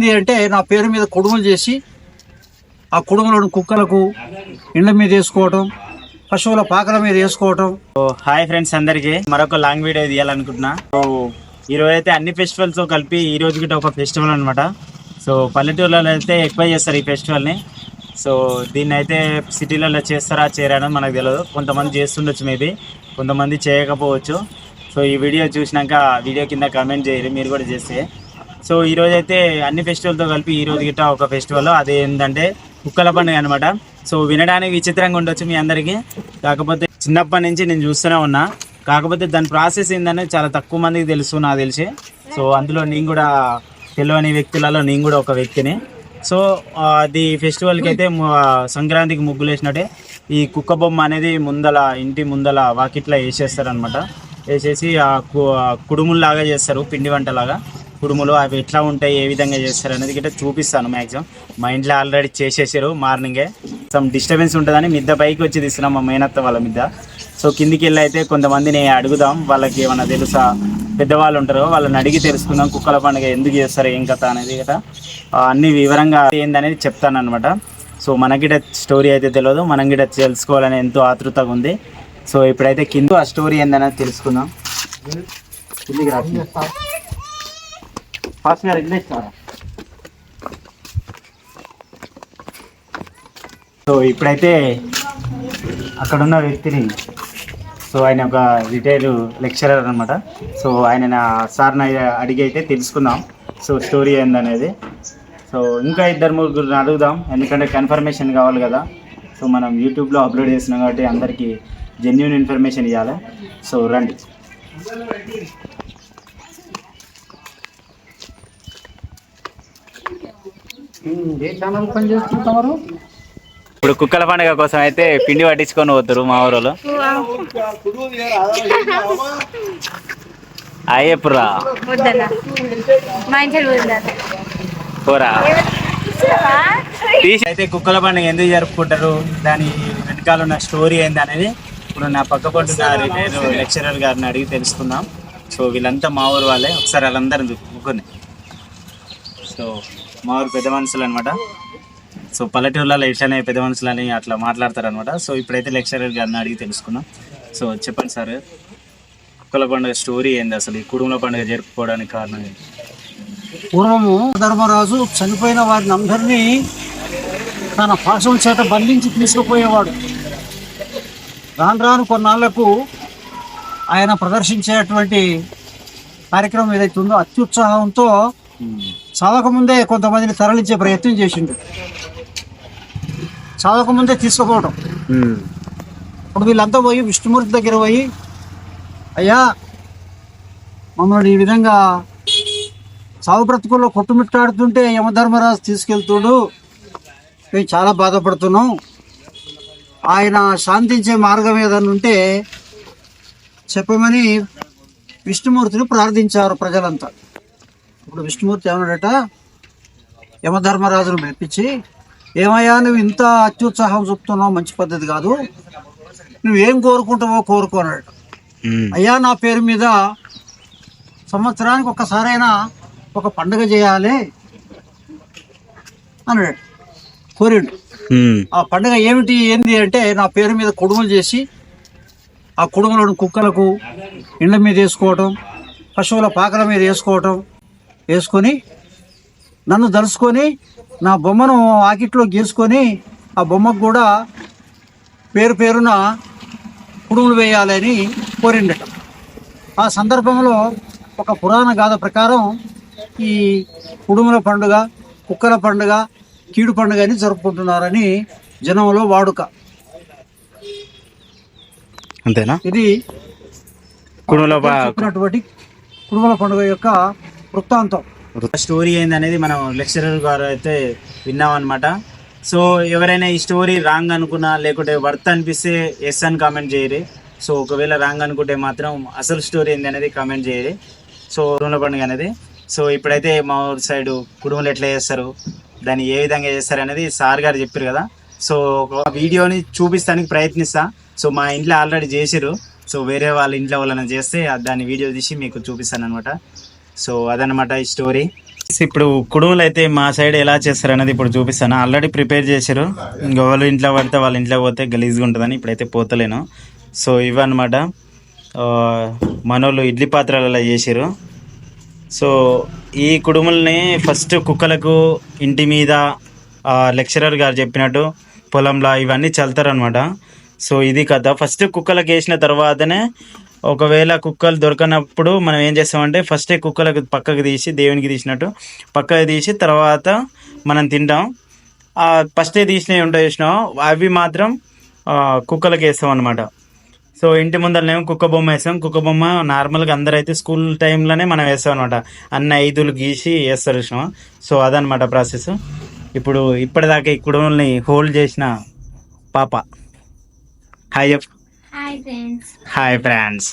ఏంటి అంటే నా పేరు మీద కుడుములు చేసి ఆ కుడుములను కుక్కలకు ఇండ్ల మీద వేసుకోవటం పశువుల పాకల మీద వేసుకోవటం. సో హాయ్ ఫ్రెండ్స్ అందరికి. మరొక లాంగ్ వీడియో తీయాలనుకుంటున్నా. సో ఈ రోజు అయితే అన్ని తో కలిపి ఈ రోజు గిట్ట ఒక ఫెస్టివల్ అనమాట సో పల్లెటూర్లలో అయితే ఎక్కువ చేస్తారు ఈ ఫెస్టివల్ని. సో దీన్ని అయితే సిటీలలో చేస్తారా చేయరా మనకు తెలియదు కొంతమంది చేస్తుండొచ్చు మేబీ కొంతమంది చేయకపోవచ్చు. సో ఈ వీడియో చూసినాక వీడియో కింద కామెంట్ చేయరు మీరు కూడా చేస్తే. సో ఈరోజు అయితే అన్ని ఫెస్టివల్తో కలిపి ఈ రోజు గిట్ట ఒక ఫెస్టివల్. అది ఏంటంటే కుక్కల పండుగ అనమాట సో వినడానికి విచిత్రంగా ఉండొచ్చు మీ అందరికీ. కాకపోతే చిన్నప్పటి నుంచి నేను చూస్తూనే ఉన్నా. కాకపోతే దాని ప్రాసెస్ ఏంటనే చాలా తక్కువ మందికి తెలుసు నాకు తెలిసి. సో అందులో నేను కూడా తెలియని వ్యక్తులలో నేను కూడా ఒక వ్యక్తిని. సో అది ఫెస్టివల్కి అయితే సంక్రాంతికి ముగ్గులు వేసినట్టే. ఈ కుక్క బొమ్మ అనేది ముందల ఇంటి ముందల వాకిట్లో వేసేస్తారు అనమాట వేసేసి ఆ కు- ఆ కుడుముల్లాగా చేస్తారు పిండి వంటలాగా. కుడుములు అవి ఎట్లా ఉంటాయి ఏ విధంగా చేస్తారు అనేది గిట్ట చూపిస్తాను మ్యాక్సిమం మా ఇంట్లో ఆల్రెడీ చేసేసారు మార్నింగే. సమ్ డిస్టర్బెన్స్ ఉంటుందని మిద్ద పైకి వచ్చి తీసుకున్నాం మా మేనత్త వాళ్ళ మిద్ద. సో కిందికి వెళ్ళి అయితే కొంతమందిని అడుగుదాం వాళ్ళకి ఏమైనా తెలుసా? పెద్దవాళ్ళు ఉంటారు వాళ్ళని అడిగి తెలుసుకుందాం కుక్కల పండుగ ఎందుకు చేస్తారు ఏం కథ అనేది గట అన్ని వివరంగా ఏందనేది చెప్తాను అనమాట సో మనకిట స్టోరీ అయితే తెలియదు మనం గిట తెలుసుకోవాలని ఎంతో ఆతృతగా ఉంది. సో ఇప్పుడైతే కింద ఆ స్టోరీ ఏందనేది తెలుసుకుందాం. కిందికి రా ఫాస్ట్గా గారు సో ఇప్పుడైతే అక్కడున్న వ్యక్తిని సో ఆయన ఒక రిటైర్ లెక్చరర్ అనమాట సో ఆయన నా సార్ని అడిగి అయితే తెలుసుకుందాం. సో స్టోరీ ఏందనేది. సో ఇంకా ఇద్దరు ముగ్గురు అడుగుదాం. ఎందుకంటే కన్ఫర్మేషన్ కావాలి కదా. సో మనం యూట్యూబ్లో అప్లోడ్ చేస్తున్నాం కాబట్టి అందరికీ జెన్యున్ ఇన్ఫర్మేషన్ ఇవ్వాలి సో రండి. ఏ ఛానల్ పని చేస్తుంటారు ఇప్పుడు కుక్కల పండుగ కోసం అయితే పిండి పట్టించుకొని పోతారు మా ఊరోళ్ళు. అయ్యప్పురా పోరా. తీసి అయితే కుక్కల పండుగ ఎందుకు జరుపుకుంటారు? దాని వెనకాల ఉన్న స్టోరీ ఏంది అనేది ఇప్పుడు నా పక్క పట్టున్న నేను లెక్చరర్ గారిని అడిగి తెలుసుకుందాం. సో వీళ్ళంతా మా ఊరు వాళ్ళే. ఒకసారి వాళ్ళందరూ ముగ్గురిని. సో మా ఊరు పెద్ద మనుషులు అనమాట సో పల్లెటూర్లలో ఇట్లానే పెద్ద మనుషులని అట్లా మాట్లాడతారు అనమాట సో ఇప్పుడైతే లెక్చరర్ గారిని అడిగి తెలుసుకుందాం సో చెప్పండి సార్ కుక్కల పండుగ స్టోరీ ఏంది అసలు? ఈ కుటుంబ పండుగ జరుపుకోవడానికి కారణం ఏంటి? పూర్వము ధర్మరాజు చనిపోయిన వారిని అందరినీ తన పాశం చేత బంధించి తీసుకుపోయేవాడు. రాను రాను కొన్నాళ్ళకు ఆయన ప్రదర్శించేటువంటి కార్యక్రమం ఏదైతే ఉందో అత్యుత్సాహంతో చావకముందే కొంతమందిని తరలించే ప్రయత్నం చేసిండు. చావకముందే తీసుకుపోవడం ఇప్పుడు వీళ్ళంతా పోయి విష్ణుమూర్తి దగ్గర పోయి అయ్యా మమ్మల్ని ఈ విధంగా సాగు బ్రతుకుల్లో కొట్టుమిట్టాడుతుంటే యమధర్మరాజు తీసుకెళ్తుడు. మేము చాలా బాధపడుతున్నాం. ఆయన శాంతించే మార్గం ఏదన్నా ఉంటే చెప్పమని విష్ణుమూర్తిని ప్రార్థించారు ప్రజలంతా. ఇప్పుడు విష్ణుమూర్తి ఏమన్నాడట? యమధర్మరాజును పిలిపించి ఏమయ్యా నువ్వు ఇంత అత్యుత్సాహం చూపుతున్నావు మంచి పద్ధతి కాదు. నువ్వేం కోరుకుంటావో కోరుకోనాడు అయ్యా నా పేరు మీద సంవత్సరానికి ఒక్కసారైనా ఒక పండుగ చేయాలి అన్నాడు కోరిండు. ఆ పండుగ ఏమిటి ఏంది అంటే నా పేరు మీద కుడుములు చేసి ఆ కుడుములను కుక్కలకు ఇండ్ల మీద వేసుకోవటం పశువుల పాకల మీద వేసుకోవటం వేసుకొని నన్ను దలుచుకొని నా బొమ్మను ఆకిట్లో గీసుకొని ఆ బొమ్మకు కూడా పేరు పేరున కుడుములు వేయాలని కోరిండట. ఆ సందర్భంలో ఒక పురాణ గాథ ప్రకారం ఈ కుడుముల పండుగ కుక్కల పండుగ కీడు పండుగ అని జరుపుకుంటున్నారని జనంలో వాడుక. అంతేనా? ఇది కుటుంబంలో చెప్పినటువంటి కుడుముల పండుగ యొక్క వృత్తాంతం. స్టోరీ ఏందనేది మనం లెక్చరర్ గారు అయితే విన్నాం అనమాట సో ఎవరైనా ఈ స్టోరీ రాంగ్ అనుకున్నా లేకుంటే వర్త్ అనిపిస్తే ఎస్ అని కామెంట్ చేయరు. సో ఒకవేళ రాంగ్ అనుకుంటే మాత్రం అసలు స్టోరీ ఏంది అనేది కామెంట్ చేయరు. సో రూమ్ల పండుగ అనేది. సో ఇప్పుడైతే మా ఊరి సైడ్ కుటుంబాలు ఎట్లా చేస్తారు దాన్ని ఏ విధంగా చేస్తారు అనేది సార్ గారు చెప్పారు కదా. సో ఒక వీడియోని చూపిస్తానికి ప్రయత్నిస్తా. సో మా ఇంట్లో ఆల్రెడీ చేసిరు సో వేరే వాళ్ళ ఇంట్లో వాళ్ళని చేస్తే దాన్ని వీడియో తీసి మీకు చూపిస్తాను అనమాట సో అదనమాట ఈ స్టోరీ ఇప్పుడు కుడుములు అయితే మా సైడ్ ఎలా చేస్తారు అనేది ఇప్పుడు చూపిస్తాను. ఆల్రెడీ ప్రిపేర్ చేశారు. ఇంకా వాళ్ళు ఇంట్లో పడితే వాళ్ళ ఇంట్లో పోతే గలీజ్గా ఉంటుందని ఇప్పుడైతే పోతలేను. సో ఇవన్నమాట. మనోళ్ళు ఇడ్లీ పాత్రలలో చేసారు సో ఈ కుడుముల్ని ఫస్ట్ కుక్కలకు ఇంటి మీద లెక్చరర్ గారు చెప్పినట్టు పొలంలో ఇవన్నీ చల్తారనమాట సో ఇది కథ ఫస్ట్ కుక్కలకు వేసిన తర్వాతనే ఒకవేళ కుక్కలు దొరకనప్పుడు మనం ఏం చేస్తామంటే ఫస్టే కుక్కలకు పక్కకు తీసి దేవునికి తీసినట్టు పక్కకు తీసి తర్వాత మనం తింటాం. ఫస్టే తీసినవి ఉంటాయి చూసినాం అవి మాత్రం కుక్కలకు వేస్తాం అనమాట సో ఇంటి ముందరనేమో కుక్క బొమ్మ వేస్తాం. కుక్క బొమ్మ నార్మల్గా అందరైతే స్కూల్ టైంలోనే మనం వేస్తాం అనమాట అన్న ఐదులు గీసి వేస్తారు చూసినామా సో అదనమాట ప్రాసెస్. ఇప్పుడు ఇప్పటిదాకా ఈ కుడుముల్ని హోల్డ్ చేసిన పాప. హాయ్ చెప్ హాయ్ ఫ్రెండ్స్ హాయ్ ఫ్రెండ్స్